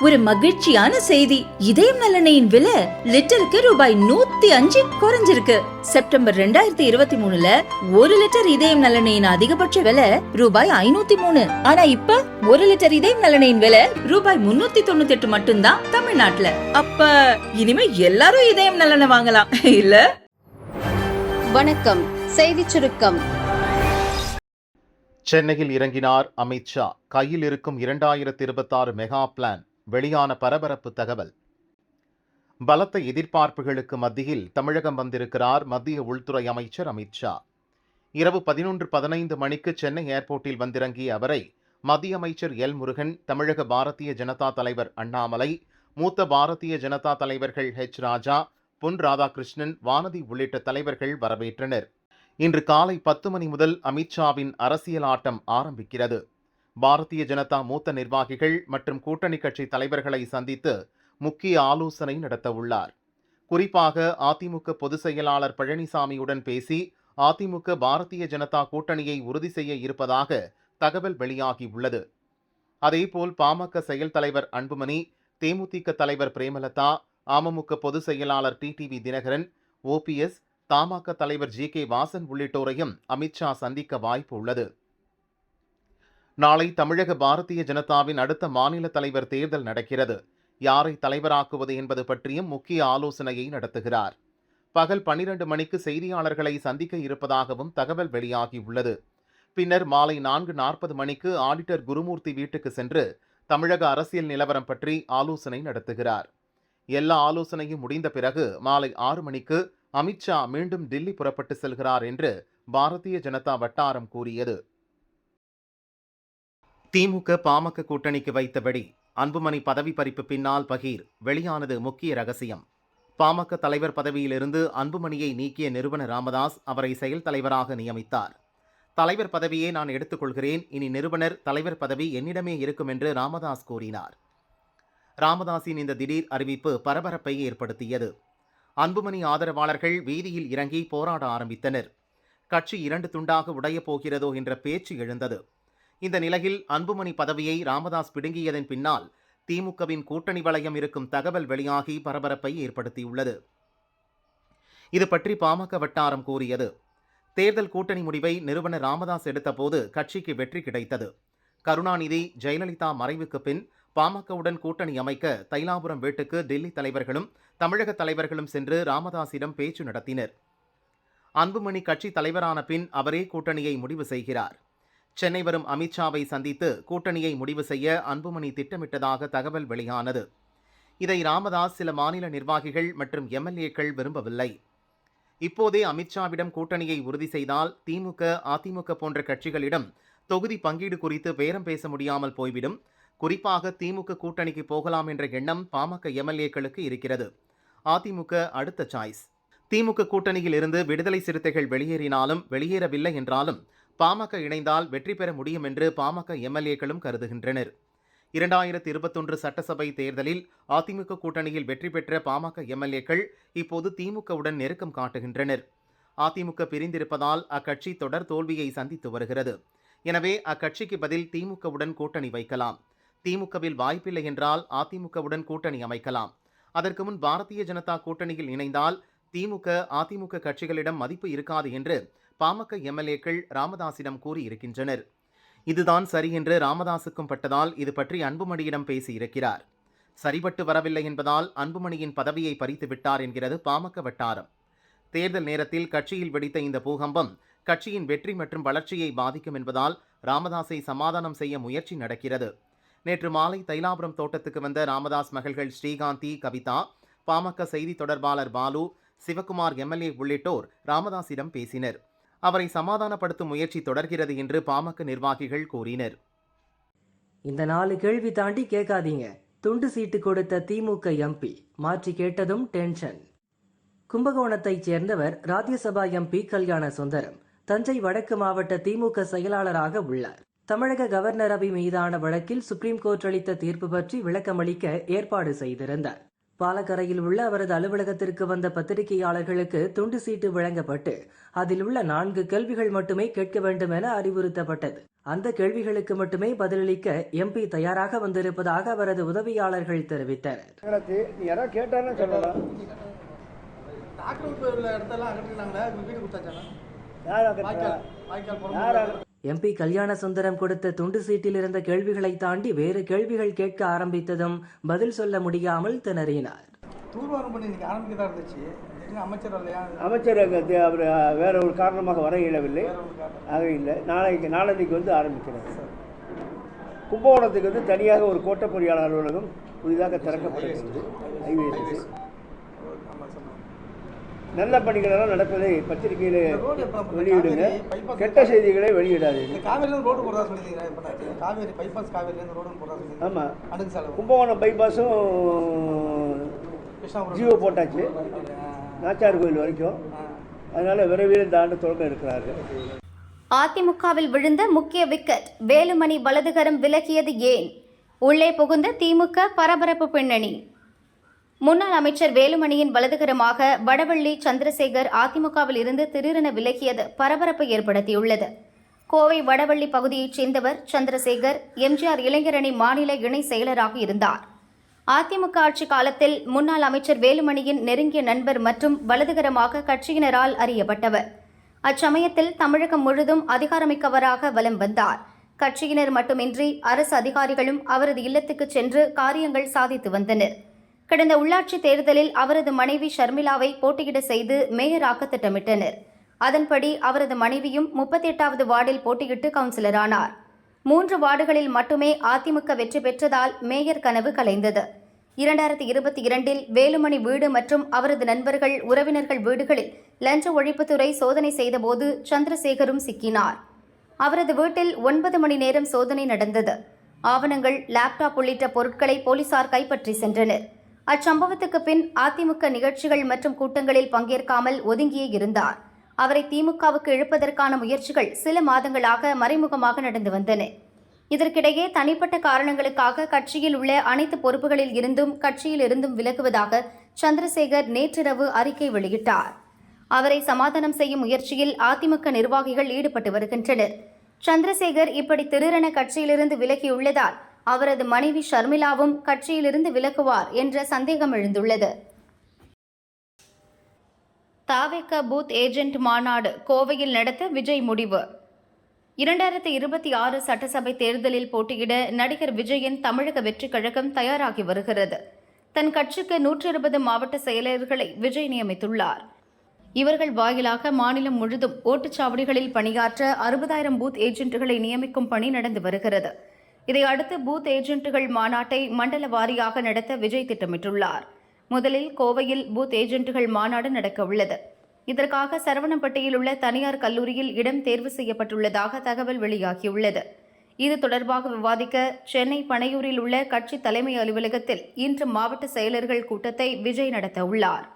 ஒரு மகிழ்ச்சியான செய்தி. இதயம் நலனையின் விலை லிட்டருக்கு ரூபாய் நூத்தி அஞ்சு குறைஞ்சிருக்கு. செப்டம்பர் ரெண்டாயிரத்தி இருபத்தி மூணுல ஒரு லிட்டர் இதயம் நலனையின் அதிகபட்ச விலை ரூபாய் ஐநூத்தி மூணு. ஆனா இப்ப ஒரு லிட்டர் இதயம் நலனையின் விலை ரூபாய் முன்னூத்தி தொண்ணூத்தி எட்டு மட்டும்தான் தமிழ்நாட்டுல. அப்ப இனிமே எல்லாரும் இதயம் நலனை வாங்கலாம். இல்ல? வணக்கம். செய்திச் சுருக்கம். சென்னையில் இறங்கினார் அமித்ஷா கையில் இருக்கும் இரண்டாயிரத்தி இருபத்தாறு மெகா பிளான். வெளியான பரபரப்பு தகவல். பலத்த எதிர்பார்ப்புகளுக்கு மத்தியில் தமிழகம் வந்திருக்கிறார் மத்திய உள்துறை அமைச்சர் அமித்ஷா இரவு பதினொன்று பதினைந்து மணிக்கு சென்னை ஏர்போர்ட்டில் வந்திறங்கிய அவரை மத்திய அமைச்சர் எல் முருகன் தமிழக பாரதிய ஜனதா தலைவர் அண்ணாமலை மூத்த பாரதிய ஜனதா தலைவர்கள் ஹெச் ராஜா பொன் ராதாகிருஷ்ணன் வானதி உள்ளிட்ட தலைவர்கள் வரவேற்றனர். இன்று காலை பத்து மணி முதல் அமித்ஷாவின் அரசியல் ஆட்டம் ஆரம்பிக்கிறது. பாரதிய ஜனதா மூத்த நிர்வாகிகள் மற்றும் கூட்டணி கட்சி தலைவர்களை சந்தித்து முக்கிய ஆலோசனை நடத்தவுள்ளார் குறிப்பாக அதிமுக பொதுச் செயலாளர் பழனிசாமியுடன் பேசி அதிமுக பாரதிய ஜனதா கூட்டணியை உறுதி செய்ய இருப்பதாக தகவல் வெளியாகியுள்ளது அதேபோல் பாமக செயல் தலைவர் அன்புமணி தேமுதிக தலைவர் பிரேமலதா அமமுக பொதுச் செயலாளர் டிடிவி தினகரன் ஓபிஎஸ் தமாக தலைவர் ஜி கே வாசன் உள்ளிட்டோரையும் அமித்ஷா சந்திக்க வாய்ப்பு உள்ளது. நாளை தமிழக பாரதிய ஜனதாவின் அடுத்த மாநில தலைவர் தேர்தல் நடக்கிறது. யாரை தலைவராக்குவது என்பது பற்றியும் முக்கிய ஆலோசனையை நடத்துகிறார். பகல் பன்னிரண்டு மணிக்கு செய்தியாளர்களை சந்திக்க இருப்பதாகவும் தகவல் வெளியாகியுள்ளது. பின்னர் மாலை நான்கு நாற்பது மணிக்கு ஆடிட்டர் குருமூர்த்தி வீட்டுக்கு சென்று தமிழக அரசியல் நிலவரம் பற்றி ஆலோசனை நடத்துகிறார். எல்லா ஆலோசனையும் முடிந்த பிறகு மாலை ஆறு மணிக்கு அமித்ஷா மீண்டும் டில்லி புறப்பட்டு செல்கிறார் என்று பாரதிய ஜனதா வட்டாரம் கூறியது. திமுக பாமக கூட்டணிக்கு வைத்தபடி அன்புமணி பதவி பறிப்பு பின்னால் பகீர் வெளியானது முக்கிய ரகசியம். பாமக தலைவர் பதவியிலிருந்து அன்புமணியை நீக்கிய நிறுவன ராமதாஸ் அவரை செயல் தலைவராக நியமித்தார். தலைவர் பதவியே நான் எடுத்துக்கொள்கிறேன் இனி நிறுவனர் தலைவர் பதவி என்னிடமே இருக்கும் என்று ராமதாஸ் கூறினார். ராமதாஸின் இந்த திடீர் அறிவிப்பு பரபரப்பை ஏற்படுத்தியது. அன்புமணி ஆதரவாளர்கள் வீதியில் இறங்கி போராட ஆரம்பித்தனர். கட்சி இரண்டு துண்டாக உடையப் போகிறதோ என்ற பேச்சு எழுந்தது. இந்த நிலையில் அன்புமணி பதவியை ராமதாஸ் பிடுங்கியதன் பின்னால் திமுகவின் கூட்டணி வளையம் இருக்கும் தகவல் வெளியாகி பரபரப்பை ஏற்படுத்தியுள்ளது. இது பற்றி பாமக வட்டாரம் கூறியது. தேர்தல் கூட்டணி முடிவை நிறுவனர் ராமதாஸ் எடுத்தபோது கட்சிக்கு வெற்றி கிடைத்தது. கருணாநிதி ஜெயலலிதா மறைவுக்கு பின் பாமகவுடன் கூட்டணி அமைக்க தைலாபுரம் வீட்டுக்கு டெல்லி தலைவர்களும் தமிழக தலைவர்களும் சென்று ராமதாஸிடம் பேச்சு நடத்தினர். அன்புமணி கட்சி தலைவரான பின் அவரே கூட்டணியை முடிவு செய்கிறார். சென்னை வரும் அமித்ஷாவை சந்தித்து கூட்டணியை முடிவு செய்ய அன்புமணி திட்டமிட்டதாக தகவல் வெளியானது. இதை ராமதாஸ் சில மாநில நிர்வாகிகள் மற்றும் எம்எல்ஏக்கள் விரும்பவில்லை. இப்போதே அமித்ஷாவிடம் கூட்டணியை உறுதி செய்தால் திமுக அதிமுக போன்ற கட்சிகளிடம் தொகுதி பங்கீடு குறித்து பேரம் பேச முடியாமல் போய்விடும். குறிப்பாக திமுக கூட்டணிக்கு போகலாம் என்ற எண்ணம் பாமக எம்எல்ஏக்களுக்கு இருக்கிறது. அதிமுக அடுத்த சாய்ஸ். திமுக கூட்டணியில் இருந்து விடுதலை சிறுத்தைகள் வெளியேறினாலும் வெளியேறவில்லை என்றாலும் பாமக இணைந்தால் வெற்றி பெற முடியும் என்று பாமக எம்எல்ஏக்களும் கருதுகின்றனர். இரண்டாயிரத்தி இருபத்தொன்று சட்டசபை தேர்தலில் அதிமுக கூட்டணியில் வெற்றி பெற்ற பாமக எம்எல்ஏக்கள் இப்போது திமுகவுடன் நெருக்கம் காட்டுகின்றனர். அதிமுக பிரிந்திருப்பதால் அக்கட்சி தொடர் தோல்வியை சந்தித்து வருகிறது. எனவே அக்கட்சிக்கு பதில் திமுகவுடன் கூட்டணி வைக்கலாம். திமுகவில் வாய்ப்பில்லை என்றால் அதிமுகவுடன் கூட்டணி அமைக்கலாம். அதற்கு முன் பாரதிய ஜனதா கூட்டணியில் இணைந்தால் திமுக அதிமுக கட்சிகளிடம் மதிப்பு இருக்காது என்று பாமக எம்எல்ஏக்கள் ராமதாசிடம் கூறியிருக்கின்றனர். இதுதான் சரி என்று ராமதாசுக்கும் பட்டதால் இது பற்றி அன்புமணியிடம் பேசியிருக்கிறார் சரிபட்டு வரவில்லை என்பதால் அன்புமணியின் பதவியை பறித்து விட்டார் என்கிறது பாமக வட்டாரம். தேர்தல் நேரத்தில் கட்சியில் வெடித்த இந்த பூகம்பம் கட்சியின் வெற்றி மற்றும் வளர்ச்சியை பாதிக்கும் என்பதால் ராமதாஸை சமாதானம் செய்ய முயற்சி நடக்கிறது. நேற்று மாலை தைலாபுரம் தோட்டத்துக்கு வந்த ராமதாஸ் மகள்கள் ஸ்ரீகாந்தி கவிதா பாமக செய்தி தொடர்பாளர் பாலு சிவகுமார் எம்எல்ஏ உள்ளிட்டோர் ராமதாஸிடம் பேசினர். அவரை சமாதானப்படுத்தும் முயற்சி தொடர்கிறது என்று பாமக நிர்வாகிகள் கூறினர். இந்த நாலு கேள்வி தாண்டி கேட்காதீங்க. துண்டு சீட்டு கொடுத்த திமுக எம்பி மாற்றி கேட்டதும் டென்ஷன். கும்பகோணத்தைச் சேர்ந்தவர் ராஜ்யசபா எம்பி கல்யாண சுந்தரம். தஞ்சை வடக்கு மாவட்ட திமுக செயலாளராக உள்ளார். தமிழக கவர்னர் அவை மீதான வழக்கில் சுப்ரீம் கோர்ட் அளித்த தீர்ப்பு பற்றி விளக்கமளிக்க ஏற்பாடு செய்திருந்தார். பாலக்கரையில் உள்ள அவரது அலுவலகத்திற்கு வந்த பத்திரிகையாளர்களுக்கு துண்டு சீட்டு வழங்கப்பட்டு அதில் உள்ள நான்கு கேள்விகள் மட்டுமே கேட்க வேண்டும் என அறிவுறுத்தப்பட்டது. அந்த கேள்விகளுக்கு மட்டுமே பதிலளிக்க எம்பி தயாராக வந்திருப்பதாக அவரது உதவியாளர்கள் தெரிவித்தனர். யாரா எம்பி கல்யாண சுந்தரம் கொடுத்த துண்டு சீட்டில் இருந்த கேள்விகளை தாண்டி வேறு கேள்விகள் கேட்க ஆரம்பித்ததும் பதில் சொல்ல முடியாமல் திணறினார். தூர்வாரம் பண்ணி இன்னைக்கு ஆரம்பிக்க தான் இருந்துச்சு. எங்க அமைச்சர் இல்லையா? அமைச்சர் அங்க அவர் வேற ஒரு காரணமாக வர இயலவில்லை. ஆக இல்லை. நாளைக்கு நாளன்னைக்கு வந்து ஆரம்பிக்கிறார் கும்பகோணத்துக்கு வந்து தனியாக ஒரு கோட்ட பொறியாளர் அலுவலகம் புதிதாக திறக்கப்படுகிறது சொன்னோம் நல்ல பணிகளெல்லாம் நடப்பதை பத்திரிகையில் வெளியிடுங்க. கெட்ட செய்திகளை சொல்லியிருந்தீங்க ஆமாம் கும்பகோணம் பைபாஸும் ஜியோ போட்டாச்சு. நாச்சார் கோயில் வரைக்கும். அதனால் விரைவில் இந்த ஆண்டு தொடங்க இருக்கிறார்கள். அதிமுகவில் விழுந்த முக்கிய விக்கெட் வேலுமணி வலதுகரம் விலகியது ஏன்? உள்ளே புகுந்த திமுக பரபரப்பு பின்னணி. முன்னாள் அமைச்சர் வேலுமணியின் வலதுகரமாக வடவள்ளி சந்திரசேகர் அதிமுகவில் இருந்து திடீரென விலகியது பரபரப்பை ஏற்படுத்தியுள்ளது. கோவை வடவள்ளி பகுதியைச் சேர்ந்தவர் சந்திரசேகர் எம்ஜிஆர் இளைஞரணி மாநில இணை செயலராக இருந்தார். அதிமுக ஆட்சி காலத்தில் முன்னாள் அமைச்சர் வேலுமணியின் நெருங்கிய நண்பர் மற்றும் வலதுகரமாக கட்சியினரால் அறியப்பட்டவர். அச்சமயத்தில் தமிழகம் முழுதும் அதிகாரமிக்கவராக வலம் வந்தார். கட்சியினர் மட்டுமின்றி அரசு அதிகாரிகளும் அவரது இல்லத்துக்கு சென்று காரியங்கள் சாதித்து வந்தனர். கடந்த உள்ளாட்சி தேர்தலில் அவரது மனைவி ஷர்மிளாவை போட்டியிட செய்து மேயராக்க திட்டமிட்டனர். அதன்படி அவரது மனைவியும் முப்பத்தி எட்டாவது வார்டில் போட்டியிட்டு கவுன்சிலரானார். மூன்று வார்டுகளில் மட்டுமே அதிமுக வெற்றி பெற்றதால் மேயர் கனவு கலைந்தது. இரண்டாயிரத்தி இருபத்தி இரண்டில் வேலுமணி வீடு மற்றும் அவரது நண்பர்கள் உறவினர்கள் வீடுகளில் லஞ்ச ஒழிப்புத்துறை சோதனை செய்தபோது சந்திரசேகரும் சிக்கினார். அவரது வீட்டில் ஒன்பது மணி நேரம் சோதனை நடந்தது. ஆவணங்கள் லேப்டாப் உள்ளிட்ட பொருட்களை போலீசார் கைப்பற்றி சென்றனர். அச்சம்பவத்துக்கு பின் அதிமுக நிகழ்ச்சிகள் மற்றும் கூட்டங்களில் பங்கேற்காமல் ஒதுங்கியே இருந்தார். அவரை திமுகவுக்கு இழுப்பதற்கான முயற்சிகள் சில மாதங்களாக மறைமுகமாக நடந்து வந்தன. இதற்கிடையே தனிப்பட்ட காரணங்களுக்காக கட்சியில் உள்ள அனைத்து பொறுப்புகளில் இருந்தும் கட்சியில் இருந்தும் விலகுவதாக சந்திரசேகர் நேற்றிரவு அறிக்கை வெளியிட்டார். அவரை சமாதானம் செய்யும் முயற்சியில் அதிமுக நிர்வாகிகள் ஈடுபட்டு வருகின்றனர். சந்திரசேகர் இப்படி திருரென கட்சியிலிருந்து விலகியுள்ளதால் அவரது மனைவி ஷர்மிளாவும் கட்சியிலிருந்து விலகுவார் என்ற சந்தேகம் எழுந்துள்ளது. தாவேக்க பூத் ஏஜென்ட் மாநாடு கோவையில் நடத்த விஜய் முடிவு. இரண்டாயிரத்தி இருபத்தி ஆறு சட்டசபை தேர்தலில் போட்டியிட நடிகர் விஜயின் தமிழக வெற்றிக் கழகம் தயாராகி வருகிறது. தன் கட்சிக்கு நூற்றி இருபது மாவட்ட செயலர்களை விஜய் நியமித்துள்ளார். இவர்கள் வாயிலாக மாநிலம் முழுதும் ஓட்டுச்சாவடிகளில் பணியாற்ற அறுபதாயிரம் பூத் ஏஜென்ட்டுகளை நியமிக்கும் பணி நடந்து வருகிறது. இதையடுத்து பூத் ஏஜென்ட்டுகள் மாநாட்டை மண்டல வாரியாக நடத்த விஜய் திட்டமிட்டுள்ளார். முதலில் கோவையில் பூத் ஏஜென்ட்டுகள் மாநாடு நடக்கவுள்ளது. இதற்காக சரவணப்பட்டியில் உள்ள தனியார் கல்லூரியில் இடம் தேர்வு செய்யப்பட்டுள்ளதாக தகவல் வெளியாகியுள்ளது. இது தொடர்பாக விவாதிக்க சென்னை பனையூரில் உள்ள கட்சி தலைமை அலுவலகத்தில் இன்று மாவட்ட செயலர்கள் கூட்டத்தை விஜய் நடத்த உள்ளார்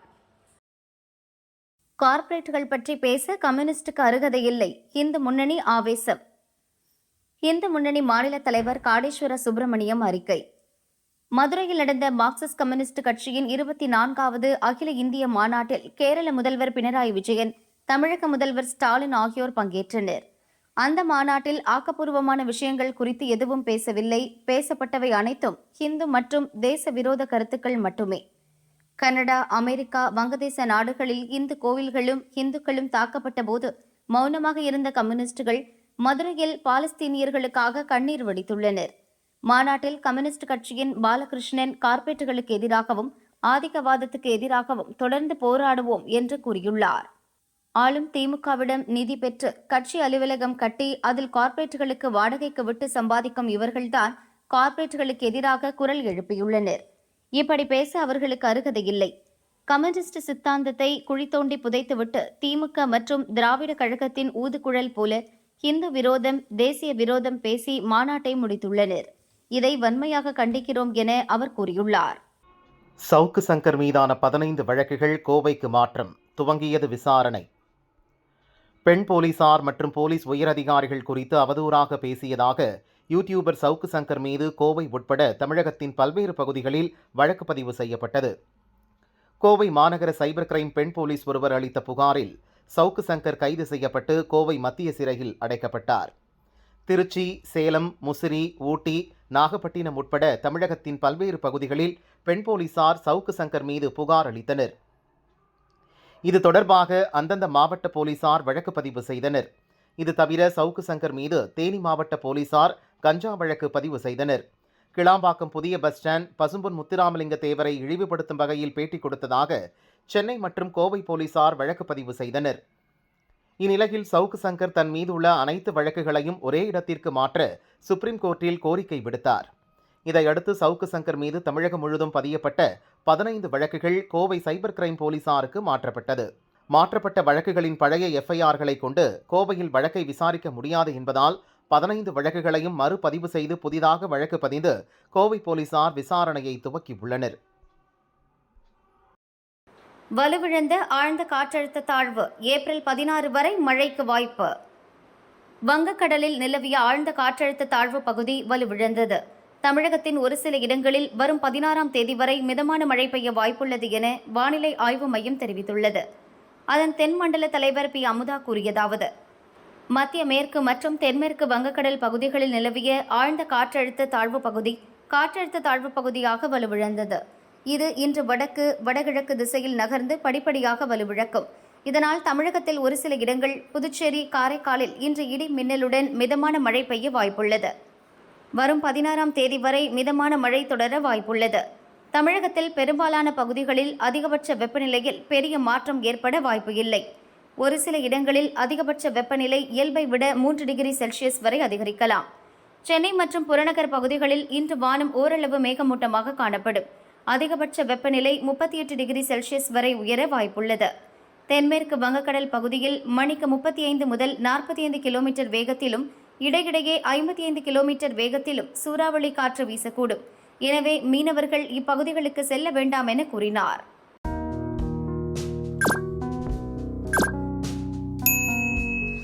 கார்ப்பரேட்டுகள் பற்றி பேச கம்யூனிஸ்டுக்கு அருகதை இல்லை இந்து முன்னணி ஆவேசம். இந்து முன்னணி மாநில தலைவர் காடேஸ்வர சுப்பிரமணியம் அறிக்கை. மதுரையில் நடந்த மார்க்சிஸ்ட் கம்யூனிஸ்ட் கட்சியின் இருபத்தி நான்காவது அகில இந்திய மாநாட்டில் கேரள முதல்வர் பினராயி விஜயன் தமிழக முதல்வர் ஸ்டாலின் ஆகியோர் பங்கேற்றனர். அந்த மாநாட்டில் ஆக்கப்பூர்வமான விஷயங்கள் குறித்து எதுவும் பேசவில்லை. பேசப்பட்டவை அனைத்தும் ஹிந்து மற்றும் தேச விரோத கருத்துக்கள் மட்டுமே. கனடா அமெரிக்கா வங்கதேச நாடுகளில் இந்து கோவில்களும் இந்துக்களும் தாக்கப்பட்ட போது மௌனமாக இருந்த கம்யூனிஸ்டுகள் மதுரையில் பாலஸ்தீனியர்களுக்காக கண்ணீர் வடித்துள்ளனர். மாநாட்டில் கம்யூனிஸ்ட் கட்சியின் பாலகிருஷ்ணன் கார்ப்பரேட்டுகளுக்கு எதிராகவும் ஆதிக்கவாதத்துக்கு எதிராகவும் தொடர்ந்து போராடுவோம் என்று கூறியுள்ளார். ஆளும் திமுகவிடம் நிதி பெற்று கட்சி அலுவலகம் கட்டி அதில் கார்ப்பரேட்டுகளுக்கு வாடகைக்கு விட்டு சம்பாதிக்கும் இவர்கள்தான் கார்ப்பரேட்டுகளுக்கு எதிராக குரல் எழுப்பியுள்ளனர். இப்படி பேச அவர்களுக்கு அருகதை இல்லை. கம்யூனிஸ்ட் சித்தாந்தத்தை குழி தோண்டி புதைத்துவிட்டு திமுக மற்றும் திராவிட கழகத்தின் ஊதுகுழல் போல இந்து விரோதம் தேசிய விரோதம் பேசி மாநாட்டை முடித்துள்ளனர். இதை வன்மையாக கண்டிக்கிறோம் என அவர் கூறியுள்ளார். சவுக்கு சங்கர் மீதான பதினைந்து வழக்குகள் கோவைக்கு மாற்றம் துவங்கியது விசாரணை. பெண் போலீசார் மற்றும் போலீஸ் உயரதிகாரிகள் குறித்து அவதூறாக பேசியதாக யூடியூபர் சவுக்கு சங்கர் மீது கோவை உட்பட தமிழகத்தின் பல்வேறு பகுதிகளில் வழக்கு பதிவு செய்யப்பட்டது. கோவை மாநகர சைபர் கிரைம் பெண் போலீஸ் ஒருவர் அளித்த புகாரில் சவுக்கு சங்கர் கைது செய்யப்பட்டு கோவை மத்திய சிறையில் அடைக்கப்பட்டார். திருச்சி சேலம் முசிறி ஊட்டி நாகப்பட்டினம் உட்பட தமிழகத்தின் பல்வேறு பகுதிகளில் பெண் போலீசார் சவுக்கு சங்கர் மீது புகார் அளித்தனர். இது தொடர்பாக அந்தந்த மாவட்ட போலீசார் வழக்கு பதிவு செய்தனர். இது தவிர சவுக்கு சங்கர் மீது தேனி மாவட்ட போலீசார் கஞ்சா வழக்கு பதிவு செய்தனர். கிளாம்பாக்கம் புதிய பஸ் ஸ்டாண்ட் பசும்பொன் முத்துராமலிங்க தேவரை இழிவுபடுத்தும் வகையில் பேட்டி கொடுத்ததாக சென்னை மற்றும் கோவை போலீசார் வழக்கு பதிவு செய்தனர். இந்நிலையில் சவுக்கு சங்கர் தன் மீது உள்ள அனைத்து வழக்குகளையும் ஒரே இடத்திற்கு மாற்ற சுப்ரீம் கோர்ட்டில் கோரிக்கை விடுத்தார். இதையடுத்து சவுக்கு சங்கர் மீது தமிழகம் முழுதும் பதியப்பட்ட பதினைந்து வழக்குகள் கோவை சைபர் கிரைம் போலீசாருக்கு மாற்றப்பட்டது. மாற்றப்பட்ட வழக்குகளின் பழைய எஃப்ஐஆர்களை கொண்டு கோவையில் வழக்கை விசாரிக்க முடியாது என்பதால் பதினைந்து வழக்குகளையும் மறுபதிவு செய்து புதிதாக வழக்கு பதிந்து கோவை போலீசார் விசாரணையை துவக்கியுள்ளனர். வலுவிழந்த ஆழ்ந்த காற்றழுத்த தாழ்வு ஏப்ரல் பதினாறு வரை மழைக்கு வாய்ப்பு. வங்கக்கடலில் நிலவிய ஆழ்ந்த காற்றழுத்த தாழ்வு பகுதி வலுவிழந்தது. தமிழகத்தின் ஒரு சில இடங்களில் வரும் பதினாறாம் தேதி வரை மிதமான மழை பெய்ய வாய்ப்புள்ளது என வானிலை ஆய்வு மையம் தெரிவித்துள்ளது. அதன் தென்மண்டல தலைவர் பி. அமுதா கூறியதாவது மத்திய மேற்கு மற்றும் தென்மேற்கு வங்கக்கடல் பகுதிகளில் நிலவிய ஆழ்ந்த காற்றழுத்த தாழ்வு பகுதி காற்றழுத்த தாழ்வு பகுதியாக வலுவிழந்தது. இது இன்று வடக்கு வடகிழக்கு திசையில் நகர்ந்து படிப்படியாக வலுவிழக்கும். இதனால் தமிழகத்தில் ஒரு சில இடங்கள் புதுச்சேரி காரைக்காலில் இன்று இடி மின்னலுடன் மிதமான மழை பெய்ய வாய்ப்புள்ளது. வரும் பதினாறாம் தேதி வரை மிதமான மழை தொடர வாய்ப்புள்ளது. தமிழகத்தில் பெரும்பாலான பகுதிகளில் அதிகபட்ச வெப்பநிலையில் பெரிய மாற்றம் ஏற்பட வாய்ப்பு இல்லை. ஒரு சில இடங்களில் அதிகபட்ச வெப்பநிலை இயல்பை விட மூன்று டிகிரி செல்சியஸ் வரை அதிகரிக்கலாம். சென்னை மற்றும் புறநகர் பகுதிகளில் இன்று வானம் ஓரளவு மேகமூட்டமாக காணப்படும். அதிகபட்ச வெப்பநிலை முப்பத்தி எட்டு டிகிரி செல்சியஸ் வரை உயர வாய்ப்புள்ளது. தென்மேற்கு வங்கக்கடல் பகுதியில் மணிக்கு முப்பத்தி ஐந்து முதல் நாற்பத்தி ஐந்து கிலோமீட்டர் வேகத்திலும் இடையிடையே ஐம்பத்தி ஐந்து கிலோமீட்டர் வேகத்திலும் சூறாவளி காற்று வீசக்கூடும். எனவே மீனவர்கள் இப்பகுதிகளுக்கு செல்ல வேண்டாம் என கூறினார்.